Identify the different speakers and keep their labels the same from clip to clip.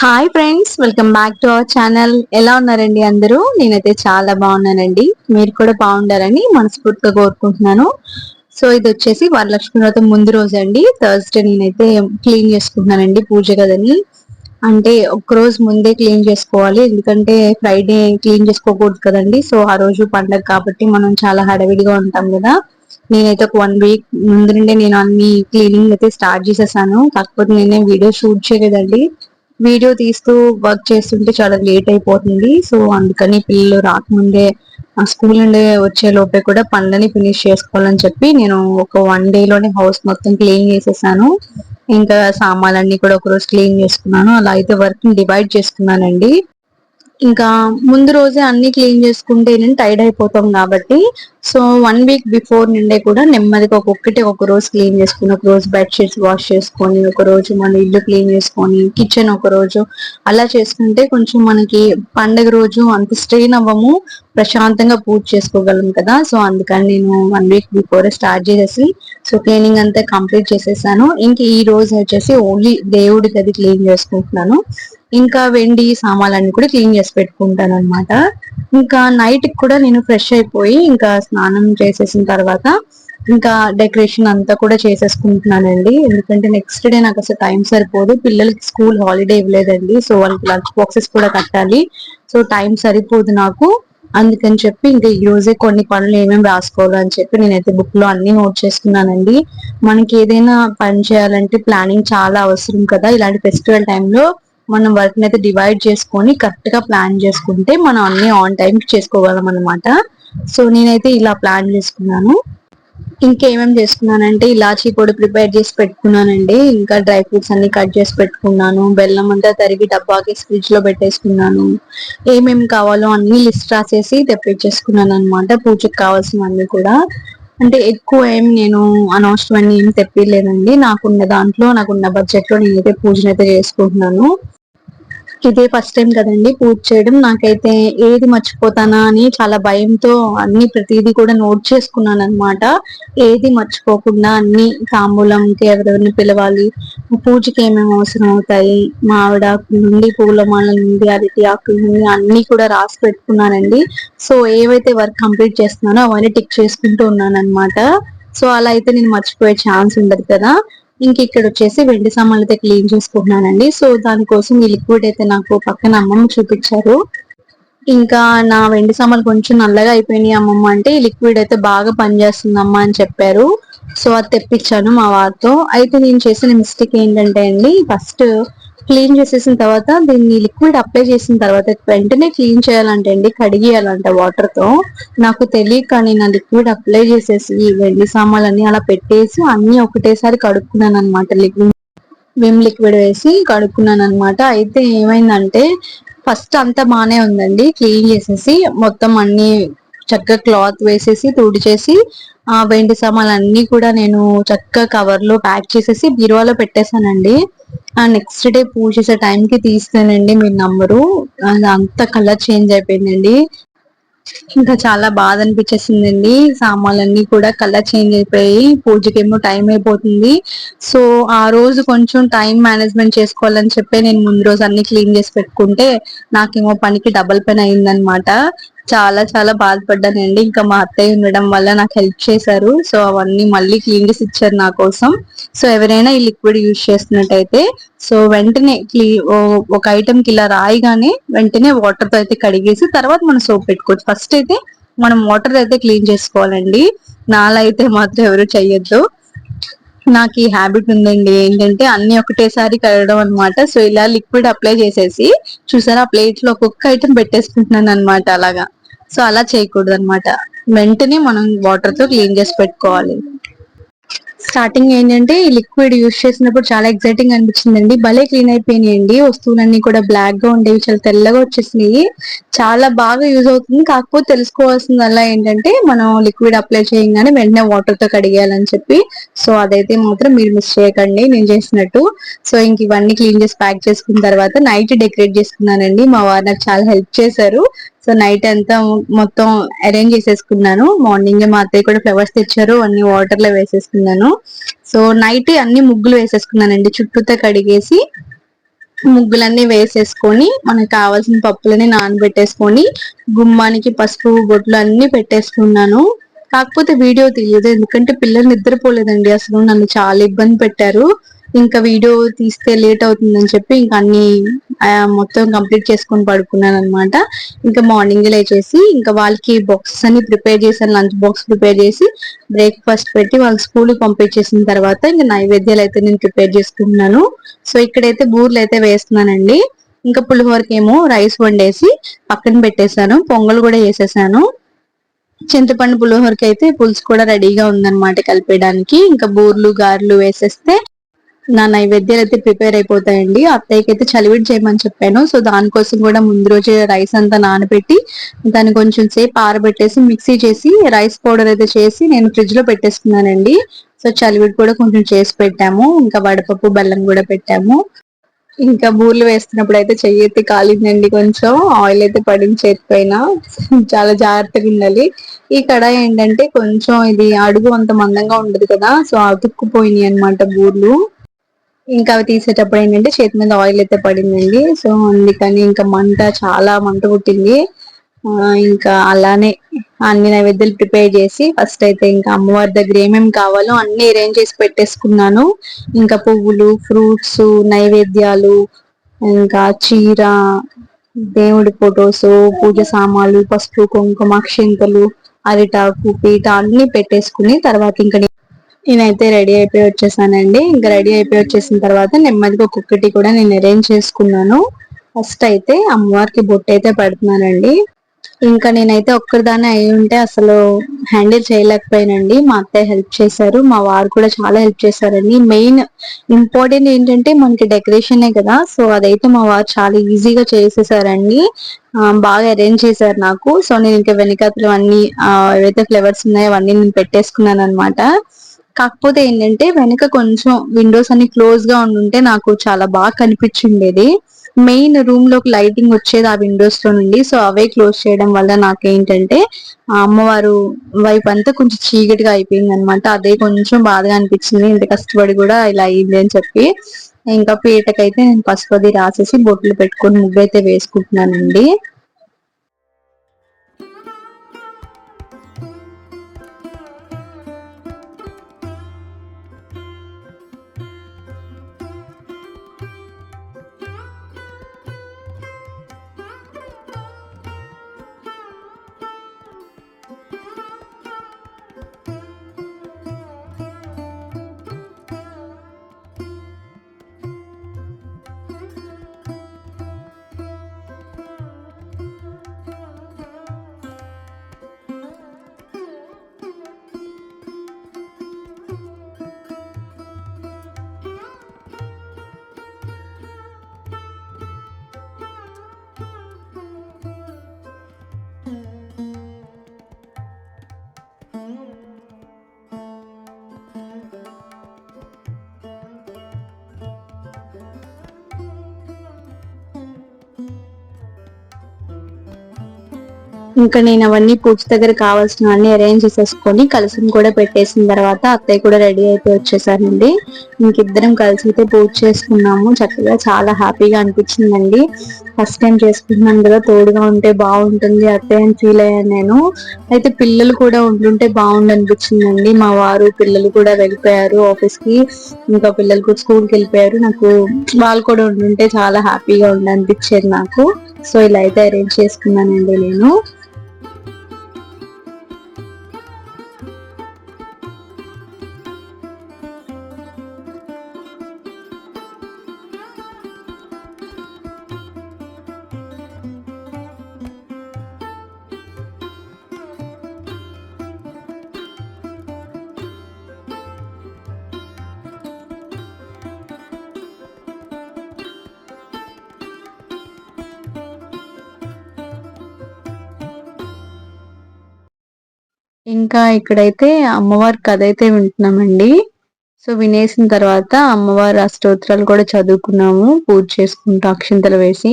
Speaker 1: Hi friends welcome back to our channel ఎలా ఉన్నారండి అందరూ? నేనైతే చాలా బాగున్నానండి. మీరు కూడా బాగుండాలని మనస్ఫూర్తిగా కోరుకుంటున్నాను. సో ఇది వచ్చేసి వరలక్ష్మి వ్రతం ముందు రోజు అండి థర్స్డే నేనైతే క్లీన్ చేసుకుంటున్నానండి పూజ గదని. అంటే ఒక రోజు ముందే క్లీన్ చేసుకోవాలి. ఎందుకంటే ఫ్రైడే క్లీన్ చేసుకోకూడదు కదండి. సో ఆ రోజు పండగ కాబట్టి మనం చాలా హడావిడిగా ఉంటాం కదా. నేనైతే ఒక వన్ వీక్ ముందు నుండే నేను అన్ని క్లీనింగ్ అయితే స్టార్ట్ చేసేసాను. కాకపోతే నేనే వీడియో షూట్ చేయలేదండి. వీడియో తీస్తూ వర్క్ చేస్తుంటే చాలా లేట్ అయిపోతుంది. సో అందుకని పిల్లలు రాకముందే స్కూల్ నుండి వచ్చే లోపే కూడా పనులని ఫినిష్ చేసుకోవాలని చెప్పి నేను ఒక వన్ డే లోనే హౌస్ మొత్తం క్లీన్ చేసేసాను. ఇంకా సామాన్లన్నీ కూడా ఒకరోజు క్లీన్ చేసుకున్నాను. అలా అయితే వర్క్ని డివైడ్ చేసుకున్నానండి. ఇంకా ముందు రోజే అన్ని క్లీన్ చేసుకుంటే నేను టైడ్ అయిపోతాం కాబట్టి సో వన్ వీక్ బిఫోర్ నుండే కూడా నెమ్మదిగా ఒక్కొక్కటి ఒక రోజు క్లీన్ చేసుకుని ఒక రోజు బెడ్షీట్స్ వాష్ చేసుకొని ఒక రోజు మన ఇల్లు క్లీన్ చేసుకొని కిచెన్ ఒక రోజు అలా చేసుకుంటే కొంచెం మనకి పండగ రోజు అంత స్ట్రెయిన్ అవ్వము ప్రశాంతంగా పూజ చేసుకోగలం కదా. సో అందుకని నేను వన్ వీక్ బిఫోర్ స్టార్ట్ చేసేసి సో క్లీనింగ్ అంతా కంప్లీట్ చేసేసాను. ఇంక ఈ రోజు వచ్చేసి ఓన్లీ దేవుడి గది క్లీన్ చేసుకుంటున్నాను. ఇంకా వెండి సామాన్లన్నీ కూడా క్లీన్ చేసి పెట్టుకుంటాను అనమాట ఇంకా నైట్ కూడా నేను ఫ్రెష్ అయిపోయి ఇంకా స్నానం చేసేసిన తర్వాత ఇంకా డెకరేషన్ అంతా కూడా చేసేసుకుంటున్నానండి. ఎందుకంటే నెక్స్ట్ డే నాకు అసలు టైం సరిపోదు. పిల్లలకి స్కూల్ హాలిడే ఇవ్వలేదండి. సో వాళ్ళకి లంచ్ బాక్సెస్ కూడా కట్టాలి. సో టైం సరిపోదు నాకు. అందుకని చెప్పి ఇంకా ఈ రోజే కొన్ని పనులు ఏమేమి రాసుకోవాలి అని చెప్పి నేనైతే బుక్లో అన్ని నోట్ చేసుకున్నానండి. మనకి ఏదైనా పని చేయాలంటే ప్లానింగ్ చాలా అవసరం కదా. ఇలాంటి ఫెస్టివల్ టైంలో మనం వర్క్ అయితే డివైడ్ చేసుకొని కరెక్ట్గా ప్లాన్ చేసుకుంటే మనం అన్ని ఆన్ టైం చేసుకోగలం అనమాట సో నేనైతే ఇలా ప్లాన్ చేసుకున్నాను. ఇంకేమేమి చేసుకున్నానంటే ఇలాచీ పొడి ప్రిపేర్ చేసి పెట్టుకున్నానండి. ఇంకా డ్రై ఫ్రూట్స్ అన్ని కట్ చేసి పెట్టుకున్నాను. బెల్లం అంతా తరిగి డబ్బాకి ఫ్రిడ్జ్లో పెట్టేసుకున్నాను. ఏమేమి కావాలో అన్ని లిస్ట్ రాసేసి తెప్పించేసుకున్నాను అనమాట పూజకి కావాల్సినవన్నీ కూడా. అంటే ఎక్కువ ఏం నేను అనవసరమని ఏం తెప్పిలేదండి నాకున్న దాంట్లో నాకున్న బడ్జెట్లో నేనైతే పూజనైతే చేసుకుంటున్నాను. ఇదే ఫస్ట్ టైం కదండి పూజ చేయడం. నాకైతే ఏది మర్చిపోతానా అని చాలా భయంతో అన్ని ప్రతిదీ కూడా నోట్ చేసుకున్నాను అనమాట ఏది మర్చిపోకుండా అన్ని తాంబూలంకి ఎవరెవరిని పిలవాలి పూజకి ఏమేమి అవసరం అవుతాయి మామిడ నుండి పూలమాల నుండి అరటి ఆకుల నుండి అన్ని కూడా రాసి పెట్టుకున్నానండి. సో ఏవైతే వర్క్ కంప్లీట్ చేస్తున్నానో అవన్నీ టిక్ చేసుకుంటూ ఉన్నాను అనమాట సో అలా అయితే నేను మర్చిపోయే ఛాన్స్ ఉండదు కదా. ఇంక ఇక్కడ వచ్చేసి వెండి సామాన్లు అయితే క్లీన్ చేసుకుంటున్నానండి. సో దానికోసం ఈ లిక్విడ్ అయితే నాకు పక్కన అమ్మమ్మ చూపించారు. ఇంకా నా వెండి సామాన్లు కొంచెం నల్లగా అయిపోయినాయి అమ్మమ్మ అంటే ఈ లిక్విడ్ అయితే బాగా పనిచేస్తుందమ్మా అని చెప్పారు. సో అది తెప్పించాను మా వారితో. అయితే నేను చేసిన మిస్టేక్ ఏంటంటే అండి ఫస్ట్ క్లీన్ చేసేసిన తర్వాత దీన్ని లిక్విడ్ అప్లై చేసిన తర్వాత వెంటనే క్లీన్ చేయాలంటే అండి కడిగేయాలంట వాటర్తో. నాకు తెలియక నేను లిక్విడ్ అప్లై చేసేసి ఈ వెండి సామాన్లన్నీ అలా పెట్టేసి అన్ని ఒకటేసారి కడుక్కున్నాను అనమాట లిక్విడ్ విమ్ లిక్విడ్ వేసి కడుక్కున్నాను అనమాట అయితే ఏమైందంటే ఫస్ట్ అంతా బానే ఉందండి. క్లీన్ చేసేసి మొత్తం అన్ని చక్కగా క్లాత్ వేసేసి తుడిచేసి ఆ వెండి సామాన్లు అన్ని కూడా నేను చక్కగా కవర్లో ప్యాక్ చేసేసి బీరువాలో పెట్టేశానండి. ఆ నెక్స్ట్ డే పూజ చేసే టైంకి తీస్తానండి మీరు నంబరు అంత కలర్ చేంజ్ అయిపోయిందండి. ఇంకా చాలా బాధ అనిపించేసిందండి. సామాన్లన్నీ కూడా కలర్ చేంజ్ అయిపోయి పూజకేమో టైం అయిపోతుంది. సో ఆ రోజు కొంచెం టైం మేనేజ్మెంట్ చేసుకోవాలని చెప్పి నేను ముందు రోజు అన్ని క్లీన్ చేసి పెట్టుకుంటే నాకేమో పనికి డబల్ పని అయిందనమాట చాలా చాలా బాధపడ్డానండి. ఇంకా మా అత్తయ్య ఉండడం వల్ల నాకు హెల్ప్ చేశారు. సో అవన్నీ మళ్ళీ క్లీన్ చేసి ఇచ్చారు నా కోసం. సో ఎవరైనా ఈ లిక్విడ్ యూజ్ చేస్తున్నట్టయితే సో వెంటనే క్లీ ఒక ఐటమ్కి ఇలా రాయిగానే వెంటనే వాటర్తో అయితే కడిగేసి తర్వాత మనం సోప్ పెట్టుకోవచ్చు. ఫస్ట్ అయితే మనం వాటర్ అయితే క్లీన్ చేసుకోవాలండి. నాలా అయితే మాత్రం ఎవరు చెయ్యొద్దు. నాకు ఈ హ్యాబిట్ ఉందండి. ఏంటంటే అన్ని ఒకటేసారి కడగడం అనమాట సో ఇలా లిక్విడ్ అప్లై చేసేసి చూసారా ప్లేట్లో ఒక్కొక్క ఐటమ్ పెట్టేసుకుంటున్నాను అనమాట అలాగా. సో అలా చేయకూడదు అనమాట వెంటనే మనం వాటర్తో క్లీన్ చేసి పెట్టుకోవాలి. స్టార్టింగ్ ఏంటంటే ఈ లిక్విడ్ యూజ్ చేసినప్పుడు చాలా ఎక్సైటింగ్ అనిపించిందండి. భలే క్లీన్ అయిపోయినాయండి. వస్తువులన్నీ కూడా బ్లాక్గా ఉండేవి చాలా తెల్లగా వచ్చేసినాయి. చాలా బాగా యూజ్ అవుతుంది. కాకపోతే తెలుసుకోవాల్సింది అలా ఏంటంటే మనం లిక్విడ్ అప్లై చేయగానే వెంటనే వాటర్తో కడిగేయాలని చెప్పి. సో అదైతే మాత్రం మీరు మిస్ చేయకండి. నేను చేసినట్టు. సో ఇంక ఇవన్నీ క్లీన్ చేసి ప్యాక్ చేసుకున్న తర్వాత నైట్ డెకరేట్ చేసుకున్నానండి. మా వారు నాకు చాలా హెల్ప్ చేశారు. సో నైట్ అంతా మొత్తం అరేంజ్ చేసేసుకున్నాను. మార్నింగ్ మా అత్తయ్య కూడా ఫ్లవర్స్ తెచ్చారు. అన్ని వాటర్లో వేసేసుకున్నాను. సో నైట్ అన్ని ముగ్గులు వేసేసుకున్నానండి. చుట్టూతో కడిగేసి ముగ్గులన్నీ వేసేసుకొని మనకు కావాల్సిన పప్పులని నానబెట్టేసుకొని గుమ్మానికి పసుపు బొట్లు అన్ని పెట్టేసుకున్నాను. కాకపోతే వీడియో తీయదు ఎందుకంటే పిల్లలు నిద్రపోలేదండి. అసలు నన్ను చాలా ఇబ్బంది పెట్టారు. ఇంకా వీడియో తీస్తే లేట్ అవుతుందని చెప్పి ఇంకా అన్ని మొత్తం కంప్లీట్ చేసుకొని పడుకున్నాను అనమాట ఇంకా మార్నింగ్ లేచేసి ఇంకా వాళ్ళకి బాక్సెస్ అన్ని ప్రిపేర్ చేశాను. లంచ్ బాక్స్ ప్రిపేర్ చేసి బ్రేక్ఫాస్ట్ పెట్టి వాళ్ళ స్కూల్కి పంపించేసిన తర్వాత ఇంకా నైవేద్యాలు అయితే నేను ప్రిపేర్ చేసుకుంటున్నాను. సో ఇక్కడైతే బూర్లు అయితే వేస్తున్నానండి. ఇంకా పులిహోరకి ఏమో రైస్ వండేసి పక్కన పెట్టేశాను. పొంగల్ కూడా వేసేసాను. చింతపండు పులిహోరకి అయితే పులుసు కూడా రెడీగా ఉందన్నమాట కలిపేయడానికి. ఇంకా బూర్లు గారెలు వేసేస్తే నా నైవేద్యాలు అయితే ప్రిపేర్ అయిపోతాయండి. అత్తయ్యకి అయితే చలివిడి చేయమని చెప్పాను. సో దానికోసం కూడా ముందు రోజే రైస్ అంతా నానబెట్టి దాన్ని కొంచెం సేపు ఆరబెట్టేసి మిక్సీ చేసి రైస్ పౌడర్ అయితే చేసి నేను ఫ్రిడ్జ్లో పెట్టేస్తున్నానండి సో చలివిడి కూడా కొంచెం చేసి పెట్టాము. ఇంకా వడపప్పు బెల్లం కూడా పెట్టాము. ఇంకా బూర్లు వేస్తున్నప్పుడు అయితే చెయ్యి ఎత్తి కాలిందండి కొంచెం. ఆయిల్ అయితే పడింది చేతి పైన. చాలా జాగ్రత్తగా ఉండాలి. ఈ కడాయి ఏంటంటే కొంచెం ఇది అడుగు అంత మందంగా ఉండదు కదా సో అతుక్కుపోయినాయి అనమాట బూర్లు. ఇంకా అవి తీసేటప్పుడు ఏంటంటే చేతి మీద ఆయిల్ అయితే పడిందండి. సో అందుకని ఇంకా మంట చాలా మంట పుట్టింది. ఇంకా అలానే అన్ని నైవేద్యాలు ప్రిపేర్ చేసి ఫస్ట్ అయితే ఇంకా అమ్మవారి దగ్గర ఏమేమి కావాలో అన్ని అరేంజ్ చేసి పెట్టేసుకున్నాను. ఇంకా పువ్వులు ఫ్రూట్స్ నైవేద్యాలు ఇంకా చీర దేవుడి ఫొటోస్ పూజ సామాన్లు పసుపు కుంకుమ క్షింతలు అరిటాకు పీట అన్ని పెట్టేసుకుని తర్వాత ఇంకా నేనైతే రెడీ అయిపోయి వచ్చేసానండి. ఇంకా రెడీ అయిపోయి వచ్చేసిన తర్వాత నెమ్మదిగా ఒక్కొక్కటి కూడా నేను అరేంజ్ చేసుకున్నాను. ఫస్ట్ అయితే అమ్మవారికి బొట్టు అయితే పెడుతున్నానండి. ఇంకా నేనైతే ఒక్కరిదానే అయి ఉంటే అసలు హ్యాండిల్ చేయలేకపోయానండి. మా అత్తయ్య హెల్ప్ చేశారు మా వారు కూడా చాలా హెల్ప్ చేశారండి. మెయిన్ ఇంపార్టెంట్ ఏంటంటే మనకి డెకరేషనే కదా సో అదైతే మా వారు చాలా ఈజీగా చేసేసారండి. బాగా అరేంజ్ చేశారు నాకు. సో నేను ఇంకా వెనకాతలు అన్ని ఏవైతే ఫ్లేవర్స్ ఉన్నాయో అవన్నీ నేను పెట్టేసుకున్నాను అనమాట కాకపోతే ఏంటంటే వెనక కొంచెం విండోస్ అన్ని క్లోజ్గా ఉండుంటే నాకు చాలా బాగా కనిపించిండేది. మెయిన్ రూమ్లోకి లైటింగ్ వచ్చేది ఆ విండోస్లో నుండి. సో అవే క్లోజ్ చేయడం వల్ల నాకేంటంటే ఆ అమ్మవారు వైపు అంతా కొంచెం చీకటిగా అయిపోయింది అనమాట అదే కొంచెం బాధగా అనిపించింది. ఇంత కష్టపడి కూడా ఇలా అయింది అని చెప్పి. ఇంకా పీటకైతే నేను పసుపది రాసేసి బొట్లు పెట్టుకొని ముగ్గు అయితే వేసుకుంటున్నానండి. Música ఇంకా నేను అవన్నీ పూజ దగ్గర కావాల్సిన అన్ని అరేంజ్ చేసేసుకొని కలసం కూడా పెట్టేసిన తర్వాత అత్తయ్య కూడా రెడీ అయితే వచ్చేసారండి. ఇంకిద్దరం కలిసి అయితే పూజ చేసుకున్నాము. చక్కగా చాలా హ్యాపీగా అనిపించిందండి. ఫస్ట్ టైం చేసుకుంటున్నాను కదా తోడుగా ఉంటే బాగుంటుంది అత్తయ్య అని ఫీల్ అయ్యాను నేను. అయితే పిల్లలు కూడా ఉంటుంటే బాగుండు అనిపించిందండి. మా వారు పిల్లలు కూడా వెళ్ళిపోయారు ఆఫీస్కి. ఇంకా పిల్లలు కూడా స్కూల్కి వెళ్ళిపోయారు. నాకు వాళ్ళు కూడా ఉంటుంటే చాలా హ్యాపీగా ఉండి అనిపించేది నాకు. సో ఇలా అయితే అరేంజ్ చేసుకున్నానండి నేను. ఇంకా ఇక్కడైతే అమ్మవారి కథ అయితే వింటున్నామండి. సో వినేసిన తర్వాత అమ్మవారి అష్టోత్తరాలు కూడా చదువుకున్నాము పూజ చేసుకుంటూ అక్షింతలు వేసి.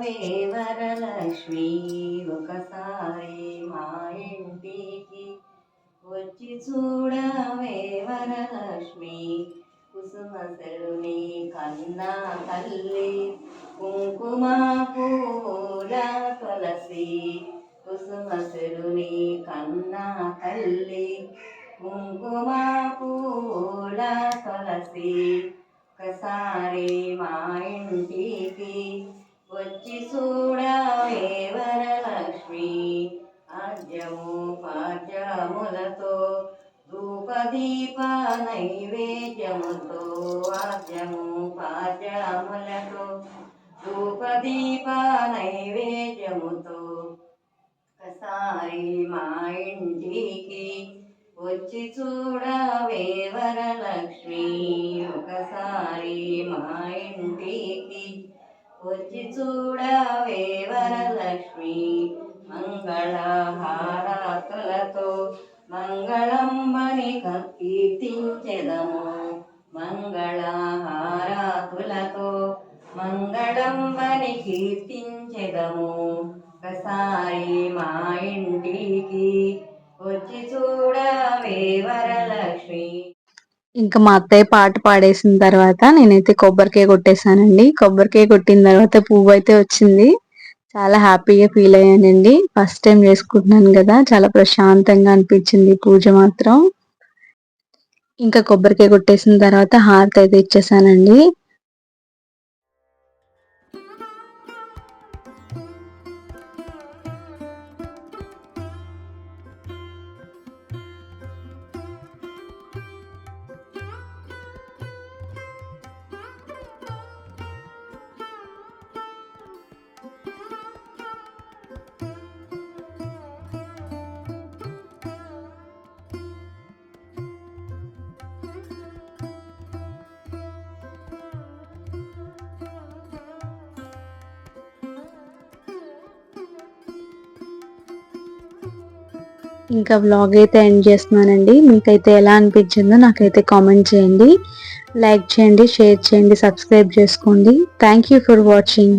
Speaker 2: వరలక్ష్మి ఒకసారి మా ఇంటికి వచ్చి చూడవే వరలక్ష్మి. కుసుమ సెలుని కన్నా తల్లి కుంకుమ పూల తులసి. కుసుమ సెలుని కన్నా తల్లి కుంకుమ పూల తులసి. ఒకసారి మా ఇంటికి వచ్చి చూడవే వరలక్ష్మి. ఆద్యము పాద్యములతో ధూపదీప నైవేద్యముతో ఆద్యము పాద్యములతో ధూపదీప నైవేద్యముతో ఒకసారి మా ఇంటికి వచ్చి చూడవే వరలక్ష్మి. ఒకసారి మా ఇంటికి వచ్చి చూడవే వరలక్ష్మి మంగళహారాతులతో మంగళంబని కీర్తించెదము. మంగళహారాతులతో మంగళంబని కీర్తించెదము. ఒకసారి మా ఇంటికి వచ్చి చూడవే వరలక్ష్మి
Speaker 1: ఇంకా మా అత్తయ్య పాట పాడేసిన తర్వాత నేనైతే కొబ్బరికాయ కొట్టేశానండి. కొబ్బరికాయ కొట్టిన తర్వాత పువ్వు అయితే వచ్చింది. చాలా హ్యాపీగా ఫీల్ అయ్యానండి. ఫస్ట్ టైం చేసుకుంటున్నాను కదా చాలా ప్రశాంతంగా అనిపించింది పూజ మాత్రం. ఇంకా కొబ్బరికాయ కొట్టేసిన తర్వాత హారతి అయితే ఇచ్చేసానండి ఇంకా వ్లాగ్ అయితే ఎండ్ చేస్తున్నానండి. మీకైతే ఎలా అనిపించిందో నాకైతే కామెంట్ చేయండి. లైక్ చేయండి షేర్ చేయండి సబ్స్క్రైబ్ చేసుకోండి. Thank you for watching